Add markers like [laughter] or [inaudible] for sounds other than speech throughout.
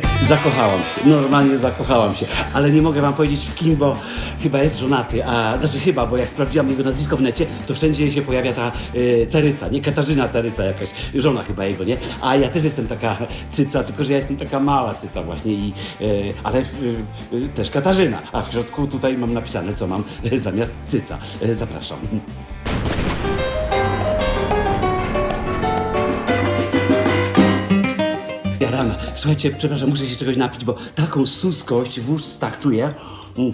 [laughs] zakochałam się, normalnie zakochałam się, ale nie mogę wam powiedzieć w kim, bo chyba jest żonaty, a znaczy chyba, bo jak sprawdziłam jego nazwisko w necie, to wszędzie się pojawia ta y, Caryca, nie? Katarzyna Caryca jakaś, żona chyba jego, nie? A ja też jestem taka cyca, tylko że ja jestem taka mała cyca właśnie, i, y, ale y, y, też Katarzyna, a w środku tutaj mam napisane, co mam y, [laughs] zamiast cyca. Y, zapraszam. [laughs] rana. Słuchajcie, przepraszam, muszę się czegoś napić, bo taką suskość w ustach czuję. Mm.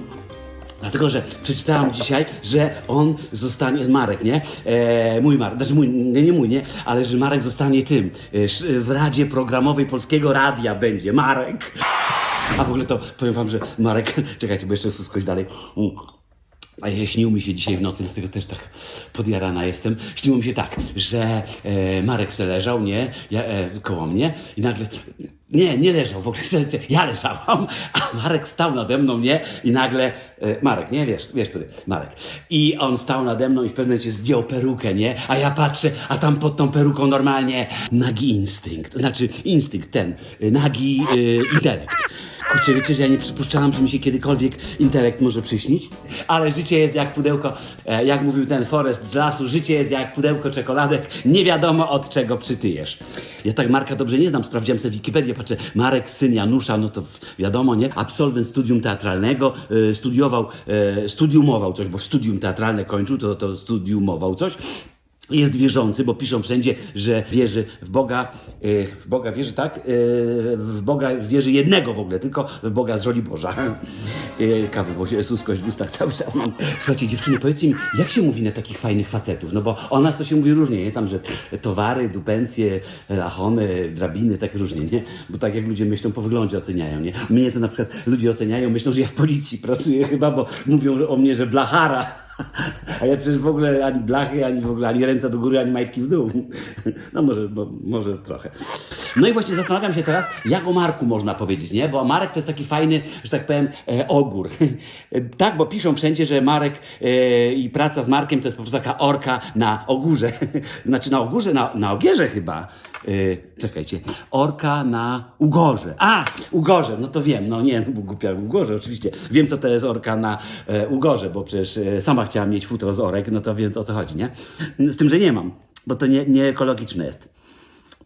Dlatego, że przeczytałam dzisiaj, że on zostanie, Marek, nie? E, mój Marek, znaczy mój, nie, nie mój, nie? Ale że Marek zostanie tym, e, sz- w Radzie Programowej Polskiego Radia będzie, Marek. A w ogóle to powiem wam, że Marek, [laughs] czekajcie, bo jeszcze suskość dalej. Mm. A ja śnił mi się dzisiaj w nocy, dlatego też tak podjarana jestem. Śniło mi się tak, że e, Marek se leżał, nie? Ja, e, koło mnie i nagle. Nie, nie leżał, w ogóle [laughs] ja leżałam, a Marek stał nade mną, nie? I nagle, e, Marek, nie? Wiesz, wiesz, który? Marek. I on stał nade mną i w pewnym momencie zdjął perukę, nie? A ja patrzę, a tam pod tą peruką normalnie nagi instynkt, znaczy instynkt ten, y, nagi y, intelekt. Kurczę, wiecie, że ja nie przypuszczałam, że mi się kiedykolwiek intelekt może przyśnić, ale życie jest jak pudełko, e, jak mówił ten Forest z lasu, życie jest jak pudełko czekoladek, nie wiadomo od czego przytyjesz. Ja tak Marka dobrze nie znam, sprawdziłem sobie Wikipedię, patrzę, Marek, syn Janusza, no to wiadomo, nie? Absolwent studium teatralnego, e, studiował, e, studiumował coś, bo studium teatralne kończył, to, to studiumował coś. Jest wierzący, bo piszą wszędzie, że wierzy w Boga, yy, w Boga wierzy, tak? Yy, w Boga wierzy jednego w ogóle, tylko w Boga z roli Boża. Yy, kawy, bo się suskość w ustach cały czas mam. Słuchajcie, dziewczyny, powiedzcie mi, jak się mówi na takich fajnych facetów? No bo o nas to się mówi różnie, nie? Tam, że towary, dupencje, rachony, drabiny, tak różnie, nie? Bo tak jak ludzie myślą, po wyglądzie oceniają, nie? Mnie to na przykład ludzie oceniają, myślą, że ja w policji pracuję chyba, bo mówią o mnie, że blachara. A ja przecież w ogóle ani blachy, ani w ogóle ani ręce do góry, ani majtki w dół. No może, bo, może trochę. No i właśnie zastanawiam się teraz, jak o Marku można powiedzieć, nie? Bo Marek to jest taki fajny, że tak powiem, e, ogór. [laughs] tak, bo piszą wszędzie, że Marek e, i praca z Markiem to jest po prostu taka orka na ogórze. [laughs] znaczy na ogórze, na, na ogierze chyba. E, czekajcie, orka na Ugorze. A, Ugorze, no to wiem, no nie, [laughs] no, głupia Ugorze, oczywiście. Wiem, co to jest orka na e, Ugorze, bo przecież e, sama chciałam mieć futro z orek, no to wiem, o co chodzi, nie? Z tym, że nie mam, bo to nie, nie ekologiczne jest.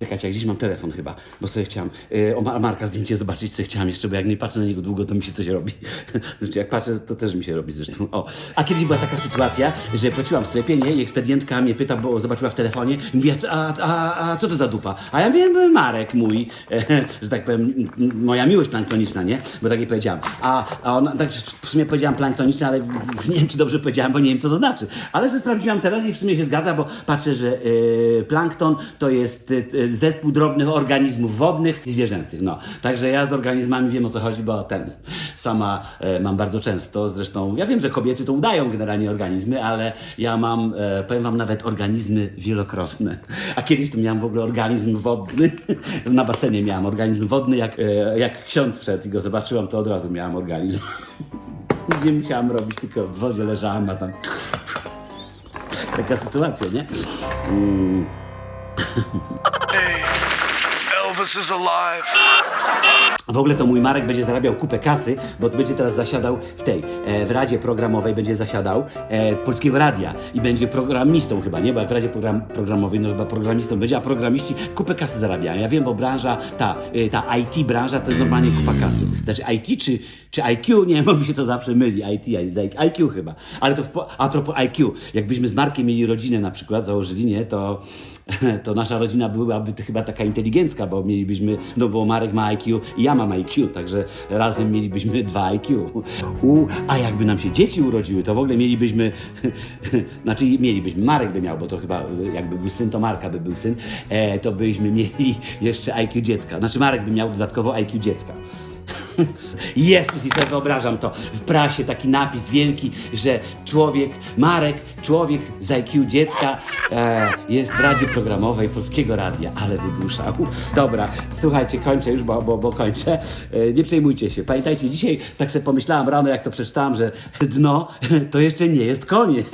Czekajcie, jak gdzieś mam telefon chyba, bo sobie chciałam y, o Mar- Marka zdjęcie zobaczyć, sobie chciałam jeszcze, bo jak nie patrzę na niego długo, to mi się coś robi. [laughs] Znaczy, jak patrzę, to też mi się robi zresztą. O. A kiedyś była taka sytuacja, że płaciłam w sklepie, nie, i ekspedientka mnie pyta, bo zobaczyła w telefonie, i mówi, a, a, a co to za dupa? A ja wiem, Marek mój, [laughs] że tak powiem, moja miłość planktoniczna, nie? Bo tak jej powiedziałam. A, a ona, tak w sumie powiedziałam planktoniczna, ale nie wiem, czy dobrze powiedziałam, bo nie wiem, co to znaczy. Ale że sprawdziłam teraz i w sumie się zgadza, bo patrzę, że y, plankton to jest y, y, zespół drobnych organizmów wodnych i zwierzęcych. No, także ja z organizmami wiem o co chodzi, bo ten sama e, mam bardzo często. Zresztą ja wiem, że kobiety to udają generalnie organizmy, ale ja mam, e, powiem wam, nawet organizmy wielokrotne. A kiedyś to miałam w ogóle organizm wodny. [laughs] Na basenie miałam organizm wodny, jak, e, jak ksiądz wszedł i go zobaczyłam, to od razu miałam organizm. [laughs] Nie musiałam robić, tylko w wodzie leżałam, a tam [laughs] taka sytuacja, nie? Mm. Elvis is alive. W ogóle to mój Marek będzie zarabiał kupę kasy, bo będzie teraz zasiadał w tej, e, w Radzie Programowej będzie zasiadał e, Polskiego Radia i będzie programistą chyba, nie? Bo jak w Radzie program, Programowej, no chyba programistą będzie, a programiści kupę kasy zarabiają. Ja wiem, bo branża, ta, e, ta IT branża to jest normalnie kupa kasy. Znaczy IT czy, czy IQ, nie wiem, bo mi się to zawsze myli, IT, IQ chyba. Ale to w, a propos IQ, jakbyśmy z Markiem mieli rodzinę na przykład, założyli, nie? To, [laughs] to nasza rodzina byłaby chyba taka inteligencka, bo mielibyśmy, no bo Marek ma IQ i ja mam IQ, także razem mielibyśmy dwa IQ. U, a jakby nam się dzieci urodziły, to w ogóle mielibyśmy, [laughs] znaczy mielibyśmy, Marek by miał, bo to chyba jakby był syn, to Marka by był syn, e, to byśmy mieli jeszcze IQ dziecka. Znaczy Marek by miał dodatkowo IQ dziecka. [laughs] Jezus, i sobie wyobrażam to. W prasie taki napis wielki, że człowiek, Marek, człowiek z IQ dziecka e, jest w Radzie Programowej Polskiego Radia. Ale by był szał. Dobra, słuchajcie, kończę już, bo, bo, bo kończę. E, nie przejmujcie się. Pamiętajcie, dzisiaj tak sobie pomyślałam rano, jak to przeczytałam, że dno [laughs] to jeszcze nie jest koniec.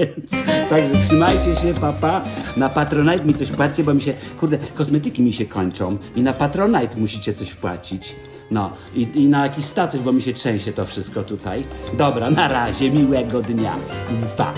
Także trzymajcie się, papa. Na Patronite mi coś wpłaccie, bo mi się, kurde, kosmetyki mi się kończą i na Patronite musicie coś wpłacić. No i, i na jakiś statyw, bo mi się trzęsie to wszystko tutaj. Dobra, na razie, miłego dnia. Pa.